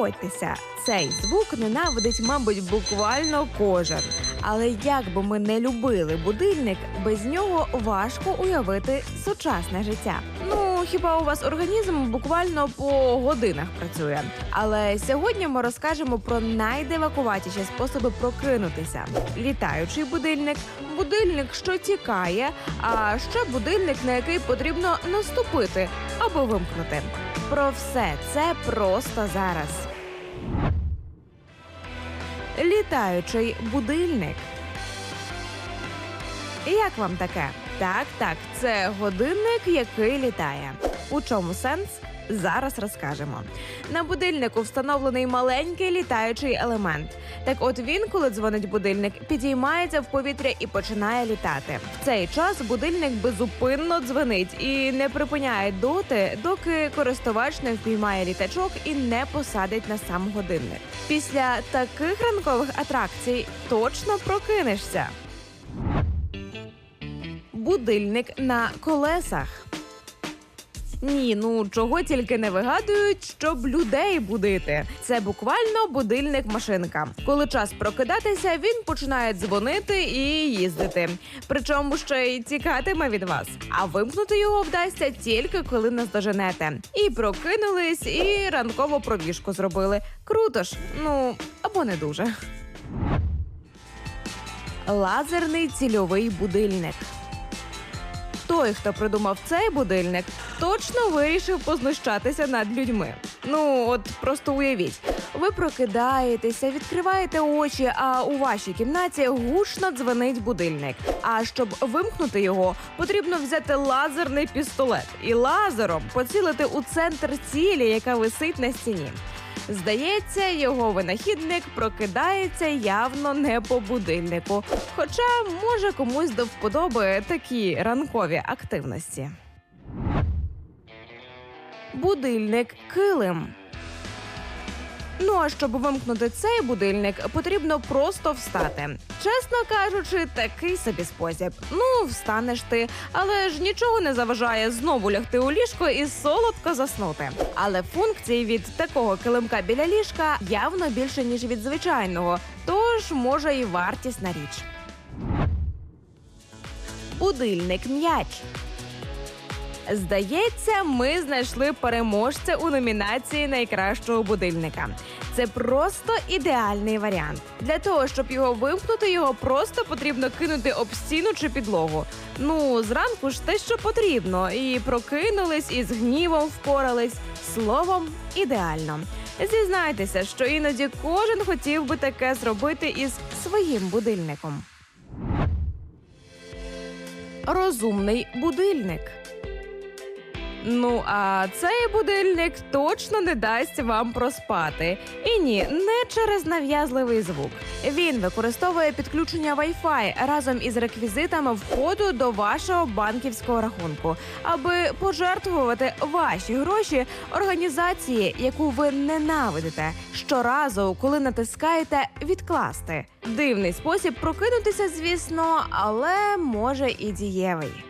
Погодьтеся, цей звук ненавидить, мабуть, буквально кожен. Але як би ми не любили будильник, без нього важко уявити сучасне життя. Ну хіба у вас організм буквально по годинах працює? Але сьогодні ми розкажемо про найдивакуватіші способи прокинутися: літаючий будильник, будильник, що тікає, а ще будильник, на який потрібно наступити або вимкнути. Про все це просто зараз. Літаючий будильник. Як вам таке? Так, так, це годинник, який літає. У чому сенс? Зараз розкажемо. На будильнику встановлений маленький літаючий елемент. Так от він, коли дзвонить будильник, підіймається в повітря і починає літати. В цей час будильник безупинно дзвонить і не припиняє доти, доки користувач не впіймає літачок і не посадить на сам годинник. Після таких ранкових атракцій точно прокинешся. Будильник на колесах. Ні, ну чого тільки не вигадують, щоб людей будити. Це буквально будильник машинка. Коли час прокидатися, він починає дзвонити і їздити. Причому ще й тікатиме від вас. А вимкнути його вдасться тільки коли наздоженете. І прокинулись, і ранкову пробіжку зробили. Круто ж, ну або не дуже. Лазерний цільовий будильник. Той, хто придумав цей будильник, точно вирішив познущатися над людьми. Ну, от просто уявіть, ви прокидаєтеся, відкриваєте очі, а у вашій кімнаті гучно дзвонить будильник. А щоб вимкнути його, потрібно взяти лазерний пістолет і лазером поцілити у центр цілі, яка висить на стіні. Здається, його винахідник прокидається явно не по будильнику. Хоча може комусь до вподоби такі ранкові активності. Будильник килим. Ну а щоб вимкнути цей будильник, потрібно просто встати. Чесно кажучи, такий собі спосіб. Ну, встанеш ти, але ж нічого не заважає знову лягти у ліжко і солодко заснути. Але функцій від такого килимка біля ліжка явно більше ніж від звичайного, тож може і вартісна річ. Будильник м'яч. Здається, ми знайшли переможця у номінації найкращого будильника. Це просто ідеальний варіант. Для того, щоб його вимкнути, його просто потрібно кинути об стіну чи підлогу. Ну, зранку ж те, що потрібно, і прокинулись, і з гнівом впорались. Словом, ідеально. Зізнайтеся, що іноді кожен хотів би таке зробити із своїм будильником. Розумний будильник. Ну, а цей будильник точно не дасть вам проспати. І ні, не через нав'язливий звук. Він використовує підключення Wi-Fi разом із реквізитами входу до вашого банківського рахунку, аби пожертвувати ваші гроші організації, яку ви ненавидите, щоразу, коли натискаєте відкласти. Дивний спосіб прокинутися, звісно, але може і дієвий.